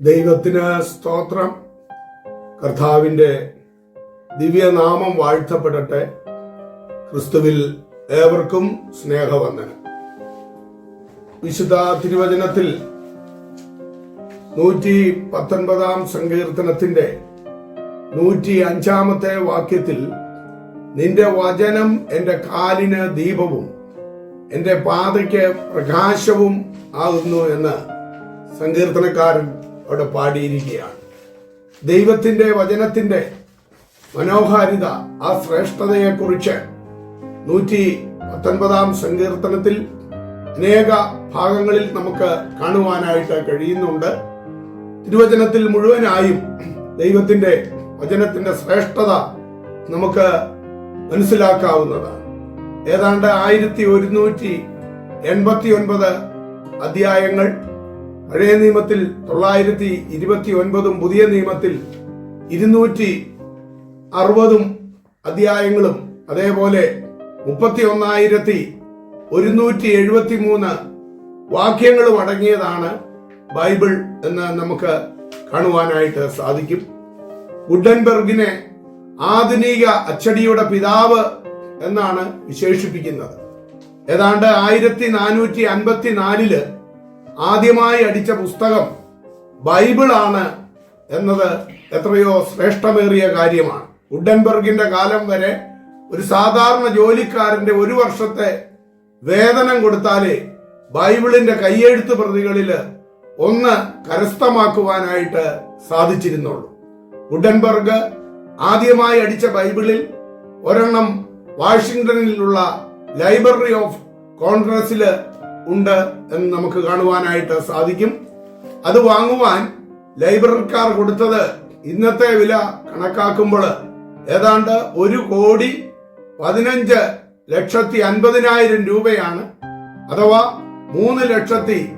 ദൈവത്തിന് സ്തോത്രം. കർത്താവിന്റെ ദിവ്യനാമം വാഴ്ത്തപ്പെടട്ടെ. ക്രിസ്തുവിൽ ഏവർക്കും സ്നേഹവന്ദനം. വിശുദ്ധ തിരുവചനത്തിൽ നൂറ്റി പത്തൊൻപതാം സങ്കീർത്തനത്തിന്റെ നൂറ്റി അഞ്ചാമത്തെ വാക്യത്തിൽ നിന്റെ വചനം എന്റെ കാലിന് ദീപവും എന്റെ പാതയ്ക്ക് പ്രകാശവും ആകുന്നു എന്ന് സങ്കീർത്തനക്കാരൻ അവിടെ പാടിയിരിക്കുകയാണ്. ദൈവത്തിന്റെ വചനത്തിന്റെ മനോഹാരിത ആ ശ്രേഷ്ഠതയെക്കുറിച്ച് നൂറ്റി പത്തൊൻപതാം സങ്കീർത്തനത്തിൽ അനേക ഭാഗങ്ങളിൽ നമുക്ക് കാണുവാനായിട്ട് കഴിയുന്നുണ്ട്. തിരുവചനത്തിൽ മുഴുവനായും ദൈവത്തിന്റെ വചനത്തിന്റെ ശ്രേഷ്ഠത നമുക്ക് മനസ്സിലാക്കാവുന്നതാണ്. ഏതാണ്ട് ആയിരത്തി ഒരുന്നൂറ്റി എൺപത്തി ഒൻപത് അധ്യായങ്ങൾ പഴയ നിയമത്തിൽ തൊള്ളായിരത്തി ഇരുപത്തി ഒൻപതും പുതിയ നിയമത്തിൽ ഇരുന്നൂറ്റി അറുപതും അധ്യായങ്ങളും അതേപോലെ മുപ്പത്തി ഒന്നായിരത്തി ഒരുന്നൂറ്റി എഴുപത്തി മൂന്ന് വാക്യങ്ങളും അടങ്ങിയതാണ് ബൈബിൾ എന്ന് നമുക്ക് കാണുവാനായിട്ട് സാധിക്കും. ഗുഡൻബർഗിനെ ആധുനിക അച്ചടിയുടെ പിതാവ് എന്നാണ് വിശേഷിപ്പിക്കുന്നത്. ഏതാണ്ട് ആയിരത്തി നാനൂറ്റി അൻപത്തി നാലിൽ ആദ്യമായി അടിച്ച പുസ്തകം ബൈബിളാണ് എന്നത് എത്രയോ ശ്രേഷ്ഠമേറിയ കാര്യമാണ്. ഉഡൻബർഗിന്റെ കാലം വരെ ഒരു സാധാരണ ജോലിക്കാരന്റെ ഒരു വർഷത്തെ വേതനം കൊടുത്താലേ ബൈബിളിന്റെ കയ്യെഴുത്ത് പ്രതികളിൽ ഒന്ന് കരസ്ഥമാക്കുവാനായിട്ട് സാധിച്ചിരുന്നുള്ളൂ. ഗുഡൻബർഗ് ആദ്യമായി അടിച്ച ബൈബിളിൽ ഒരെണ്ണം വാഷിംഗ്ടണിലുള്ള ലൈബ്രറി ഓഫ് കോൺഗ്രസിൽ ഉണ്ട് എന്ന് നമുക്ക് കാണുവാനായിട്ട് സാധിക്കും. അത് വാങ്ങുവാൻ ലൈബ്രറിക്കാർ കൊടുത്തത് ഇന്നത്തെ വില കണക്കാക്കുമ്പോൾ ഏതാണ്ട് ഒരു കോടി പതിനഞ്ച് ലക്ഷത്തി അൻപതിനായിരം രൂപയാണ്. അഥവാ മൂന്ന് ലക്ഷത്തി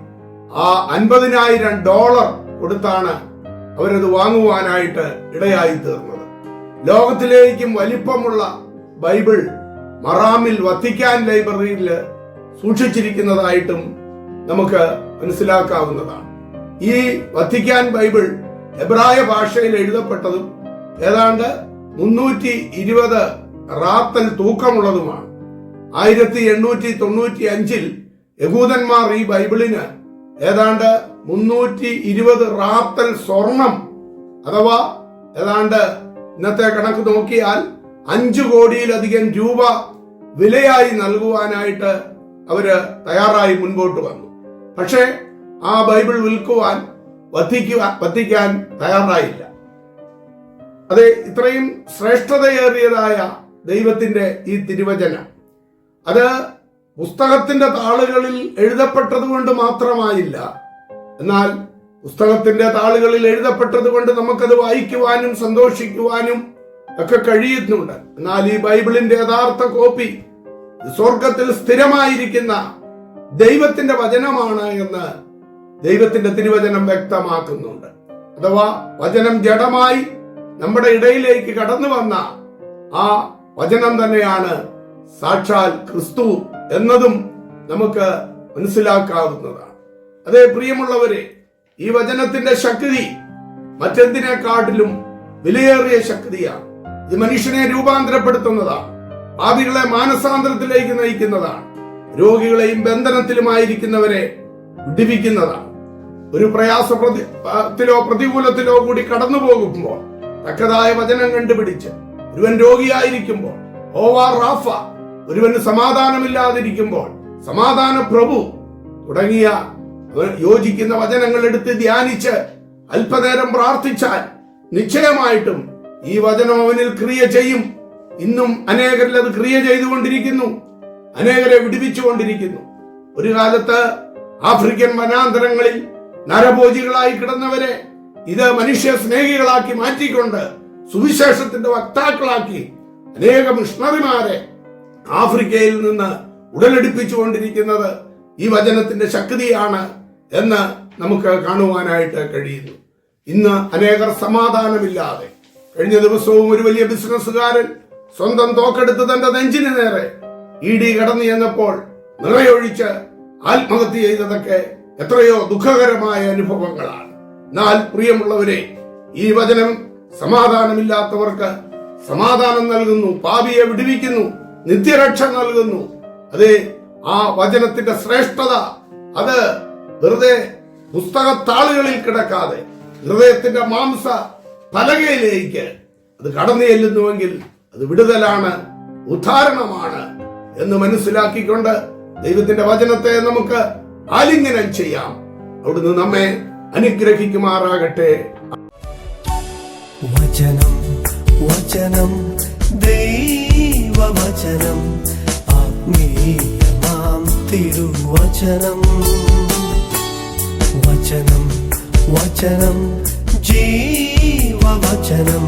ആ അൻപതിനായിരം ഡോളർ കൊടുത്താണ് അവരത് വാങ്ങുവാനായിട്ട് ഇടയായി തീർന്നത്. ലോകത്തിലേക്കും വലിപ്പമുള്ള ബൈബിൾ മറാമിൽ വത്തിക്കാൻ ലൈബ്രറിയിൽ സൂക്ഷിച്ചിരിക്കുന്നതായിട്ടും നമുക്ക് മനസ്സിലാക്കാവുന്നതാണ്. ഈ വത്തിക്കാൻ ബൈബിൾ എബ്രായ ഭാഷയിൽ എഴുതപ്പെട്ടതും ഏതാണ്ട് മുന്നൂറ്റി ഇരുപത് റാത്തൽ തൂക്കമുള്ളതുമാണ്. ആയിരത്തി എണ്ണൂറ്റി തൊണ്ണൂറ്റി അഞ്ചിൽ യഹൂദന്മാർ ഈ ബൈബിളിന് ഏതാണ്ട് മുന്നൂറ്റി ഇരുപത് റാത്തൽ സ്വർണം അഥവാ ഏതാണ്ട് ഇന്നത്തെ കണക്ക് നോക്കിയാൽ അഞ്ചു കോടിയിലധികം രൂപ വിലയായി നൽകുവാനായിട്ട് അവർ തയ്യാറായി മുൻപോട്ട് വന്നു. പക്ഷേ ആ ബൈബിൾ വിൽക്കുവാൻ വധിക്കുവാൻ വധിക്കാൻ തയ്യാറായില്ല. അതെ ഇത്രയും ശ്രേഷ്ഠതയേറിയതായ ദൈവത്തിന്റെ ഈ തിരുവചനം അത് പുസ്തകത്തിന്റെ താളുകളിൽ എഴുതപ്പെട്ടതുകൊണ്ട് മാത്രമായില്ല. എന്നാൽ പുസ്തകത്തിന്റെ താളുകളിൽ എഴുതപ്പെട്ടത് കൊണ്ട് നമുക്കത് വായിക്കുവാനും സന്തോഷിക്കുവാനും ഒക്കെ കഴിയുന്നുണ്ട്. എന്നാൽ ഈ ബൈബിളിന്റെ യഥാർത്ഥ കോപ്പി സ്വർഗത്തിൽ സ്ഥിരമായിരിക്കുന്ന ദൈവത്തിന്റെ വചനമാണ് എന്ന് ദൈവത്തിന്റെ തിരുവചനം വ്യക്തമാക്കുന്നുണ്ട്. അഥവാ വചനം ജഡമായി നമ്മുടെ ഇടയിലേക്ക് കടന്നു വന്ന ആ വചനം തന്നെയാണ് സാക്ഷാൽ ക്രിസ്തു എന്നതും നമുക്ക് മനസ്സിലാക്കാവുന്നതാണ്. അതേ പ്രിയമുള്ളവരെ ഈ വചനത്തിന്റെ ശക്തി മറ്റെന്തിനെക്കാട്ടിലും വിലയേറിയ ശക്തിയാണ്. ഇത് മനുഷ്യനെ രൂപാന്തരപ്പെടുത്തുന്നതാണ്. പാപികളെ മാനസാന്തരത്തിലേക്ക് നയിക്കുന്നതാണ്. രോഗികളെയും ബന്ധനത്തിലുമായിരിക്കുന്നവരെ വിടിവിക്കുന്നതാണ്. ഒരു പ്രയാസ പ്രതിലോ പ്രതികൂലത്തിലോ കൂടി കടന്നു പോകുമ്പോൾ തക്കതായ വചനം കണ്ടുപിടിച്ച് ഒരുവൻ രോഗിയായിരിക്കുമ്പോൾ ഓവാർ റാഫ ഒരുവന് സമാധാനമില്ലാതിരിക്കുമ്പോൾ സമാധാന പ്രഭു തുടങ്ങിയ യോജിക്കുന്ന വചനങ്ങൾ എടുത്ത് ധ്യാനിച്ച് അല്പനേരം പ്രാർത്ഥിച്ചാൽ നിശ്ചയമായിട്ടും ഈ വചനം അവനിൽ ക്രിയ ചെയ്യും. ഇന്നും അനേകരിൽ അത് ക്രിയ ചെയ്തുകൊണ്ടിരിക്കുന്നു. അനേകരെ വിടുവിച്ചുകൊണ്ടിരിക്കുന്നു. ഒരു കാലത്ത് ആഫ്രിക്കൻ വനാന്തരങ്ങളിൽ നരഭോജികളായി കിടന്നവരെ ഇത് മനുഷ്യ സ്നേഹികളാക്കി മാറ്റിക്കൊണ്ട് സുവിശേഷത്തിന്റെ വക്താക്കളാക്കി അനേക മിഷണറിമാരെ ആഫ്രിക്കയിൽ നിന്ന് ഉടലെടുപ്പിച്ചുകൊണ്ടിരിക്കുന്നത് ഈ വചനത്തിന്റെ ശക്തിയാണ് എന്ന് നമുക്ക് കാണുവാനായിട്ട് കഴിയുന്നു. ഇന്ന് അനേകർ സമാധാനമില്ലാതെ കഴിഞ്ഞ ദിവസവും ഒരു വലിയ ബിസിനസ്സുകാരൻ സ്വന്തം തോക്കെടുത്ത് തന്റെ നെഞ്ചിന് നേരെ ഇ ഡി കടന്നു ചെന്നപ്പോൾ നിറയൊഴിച്ച് ആത്മഹത്യ ചെയ്തതൊക്കെ എത്രയോ ദുഃഖകരമായ അനുഭവങ്ങളാണ്. എന്നാൽ പ്രിയമുള്ളവരെ ഈ വചനം സമാധാനമില്ലാത്തവർക്ക് സമാധാനം നൽകുന്നു പാപിയെ വിടുവിക്കുന്നു നിത്യരക്ഷ നൽകുന്നു. അതെ ആ വചനത്തിന്റെ ശ്രേഷ്ഠത അത് വെറുതെ പുസ്തകത്താളുകളിൽ കിടക്കാതെ ഹൃദയത്തിന്റെ മാംസ പലകയിലേക്ക് അത് കടന്നു ചെല്ലുന്നുവെങ്കിൽ അത് വിടുതലാണ് ഉദ്ധാരണമാണ് എന്ന് മനസ്സിലാക്കിക്കൊണ്ട് ദൈവത്തിന്റെ വചനത്തെ നമുക്ക് ആലിംഗനം ചെയ്യാം. അവിടുന്ന് നമ്മെ അനുഗ്രഹിക്കുമാറാകട്ടെ. വചനം വചനം ദൈവവചനം ആത്മീയമാം തിരുവചനം. വചനം വചനം ജീവവചനം